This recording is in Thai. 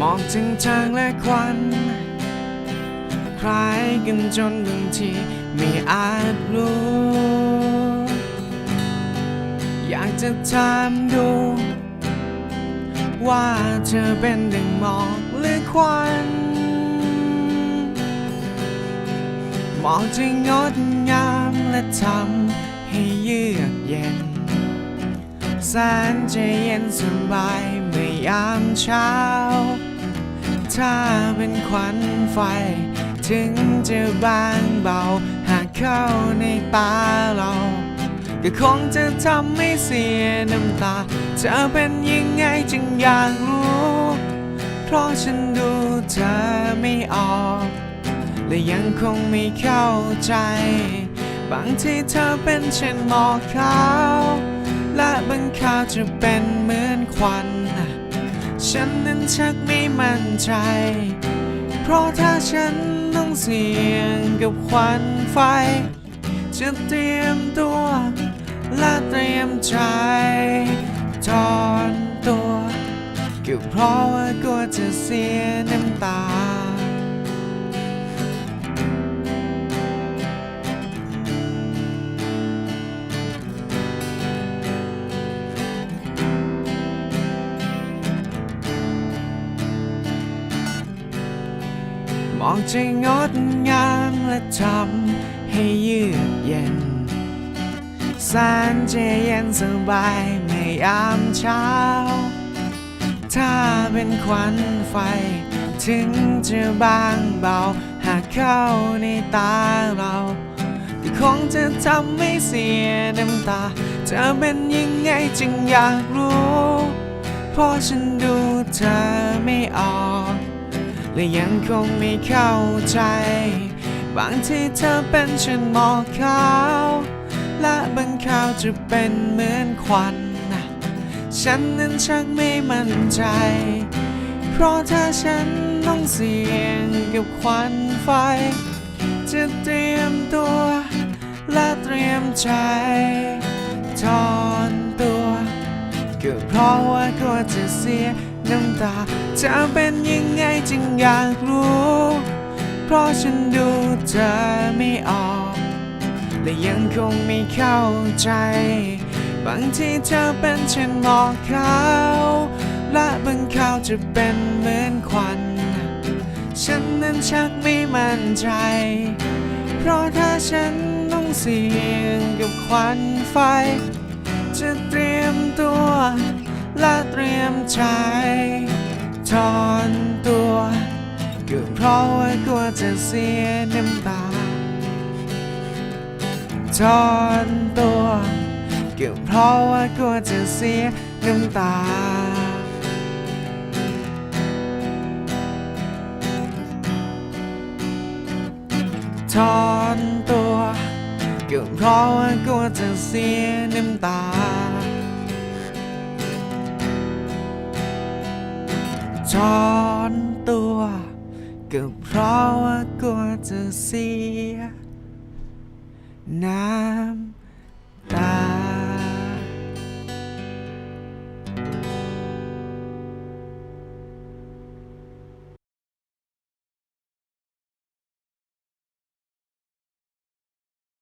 มอกจางและควันคล้ายกันจนบางทีไม่อาจรู้ อยากจะถามดู ว่าเธอเป็นดังหมอกหรือควันหมอกจะงดงามและทำให้เยือกเย็นแสนจะเย็นสบายเมื่อยามเช้า ถ้าเป็นควันไฟ ถึงจะบางเบา หากเข้าในตาเรา ก็คงจะทำให้เสียน้ำตาจะเป็นยังไงจึงอยากรู้ เพราะฉันดูเธอไม่ออก และยังคงไม่เข้าใจ บางทีเธอเป็นเช่นหมอกขาว และบางคราวจะเป็นเหมือนควัน ฉันนั้นชักไม่มั่นใจ เพราะถ้าฉันต้องเสี่ยงกับควันไฟ จะเตรียมตัวและเตรียมใจถอนตัวก็เพราะว่ากลัวจะเสียน้ำตา มองจะงดงามและทำให้เยือกเย็นแสนจะเย็นสบายเมื่อยามเช้า ถ้าเป็นควันไฟ ถึงจะบางเบา หากเข้าในตาเราก็คงจะทำให้เสียน้ำตาจะเป็นยังไงจึงอยากรู้ เพราะฉันดูเธอไม่ออก และยังคงไม่เข้าใจ บางทีเธอเป็นเช่นหมอกขาว และบางคราวจะเป็นเหมือนควัน ฉันนั้นชักไม่มั่นใจ เพราะถ้าฉันต้องเสี่ยงกับควันไฟ จะเตรียมตัวและเตรียมใจถอน ก็เพราะว่ากลัวจะเสียน้ำตาจะเป็นยังไงจึงอยากรู้ เพราะฉันดูเธอไม่ออก และยังคงไม่เข้าใจ บางทีเธอเป็นเช่นหมอกขาว และบางคราวจะเป็นเหมือนควัน ฉันนั้นชักไม่มั่นใจ เพราะถ้าฉันต้องเสี่ยงกับควันไฟ จะเตรียมตัว และเตรียมใจถอนตัวก็เพราะว่ากลัวจะเสียน้ำตาถอนตัวก็เพราะว่ากลัวจะเสียน้ำตาถอน ก็เพราะว่ากลัวจะเสียน้ำตาถอนตัวก็เพราะว่ากลัวจะเสีย น้ำ